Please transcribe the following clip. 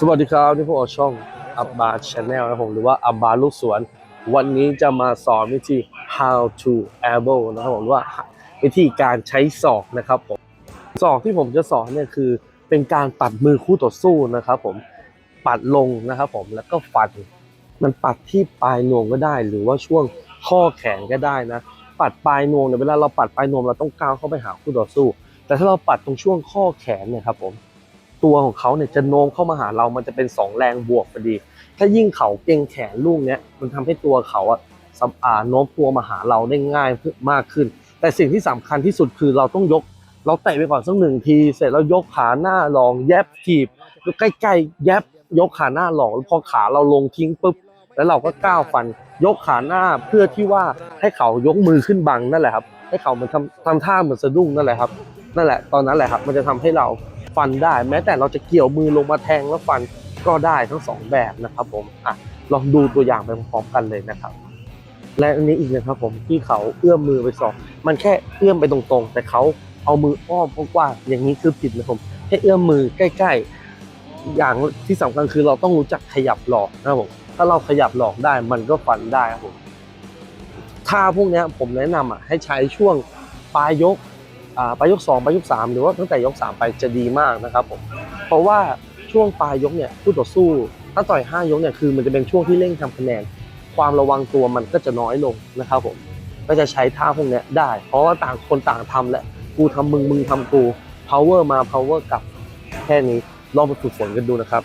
สวัสดีครับนี่พวกเราช่องอับบาชาแนลนะผมหรือว่าอับบาลูกสวน วันนี้จะมาสอนวิธี how to elbow นะครับผมว่าวิธีการใช้ศอกนะครับผมศอกที่ผมจะสอนเนี่ยคือเป็นการปัดมือคู่ต่อสู้นะครับผมปัดลงนะครับผมแล้วก็ฟันมันปัดที่ปลายนวมก็ได้ หรือว่าช่วงข้อแขนก็ได้นะ ปัดปลายนวมเนี่ยเวลาเราปัดปลายนวมเราต้องก้าวเข้าไปหาคู่ต่อสู้ แต่ถ้าเราปัดตรงช่วงข้อแขนเนี่ยครับผม ตัวของเขาเนี่ยจะโน้มเข้ามาหาเรามันจะเป็นสองแรงบวกพอดี ถ้ายิ่งเขาเก่งแขนลูกเนี้ยมันทำให้ตัวเขาอะสัมอ่าโน้มตัวมาหาเราได้ง่ายมากขึ้น แต่สิ่งที่สำคัญที่สุดคือเราต้องยก เราเตะไปก่อนสักหนึ่งที เสร็จแล้วยกขาหน้าลองแยบถีบใกล้ๆแยบยกขาหน้าลองแล้วพอขาเราลงทิ้งปุ๊บแล้วเราก็ก้าวฟัน ยกขาหน้าเพื่อที่ว่าให้เขายกมือขึ้นบังนั่นแหละครับ ให้เขามันทำทำท่าเหมือนสะดุ้งนั่นแหละครับ นั่นแหละตอนนั้นแหละครับ มันจะทำให้เรา ฟันได้ แม้แต่เราจะเกี่ยวมือลงมาแทงแล้วฟันก็ได้ทั้งสองแบบนะครับผมอะลองดูตัวอย่างไปพร้อมกันเลยนะครับ และอันนี้อีกนะครับผมที่เขาเอื้อมมือไปสองมันแค่เอื้อมไปตรงๆ แต่เขาเอามืออ้อมกว้างๆอย่างนี้คือผิดนะครับผมให้เอื้อมมือใกล้ ๆ อย่างที่สำคัญคือเราต้องรู้จักขยับหลอกนะครับผมถ้าเราขยับหลอกได้มันก็ฟันได้ครับผมท่าพวกนี้ผมแนะนำอะให้ใช้ช่วงปลายยก อ่าปลายยก2ปลายยก3 หรือว่าตั้งแต่ยก 3 ไปจะดีมากนะครับผมเพราะว่าช่วงปลายยกเนี่ยคู่ต่อสู้ ถ้าต่อย 5 ยกเนี่ยคือมันจะเป็นช่วงที่เร่งทำคะแนน ความระวังตัวมันก็จะน้อยลงนะครับผมก็จะใช้ท่าพวกนี้ได้ เพราะว่าต่างคนต่างทำแหละกูทำมึงมึงทำกู power มา power กลับแค่นี้ลองไปฝึกฝนกันดูนะครับ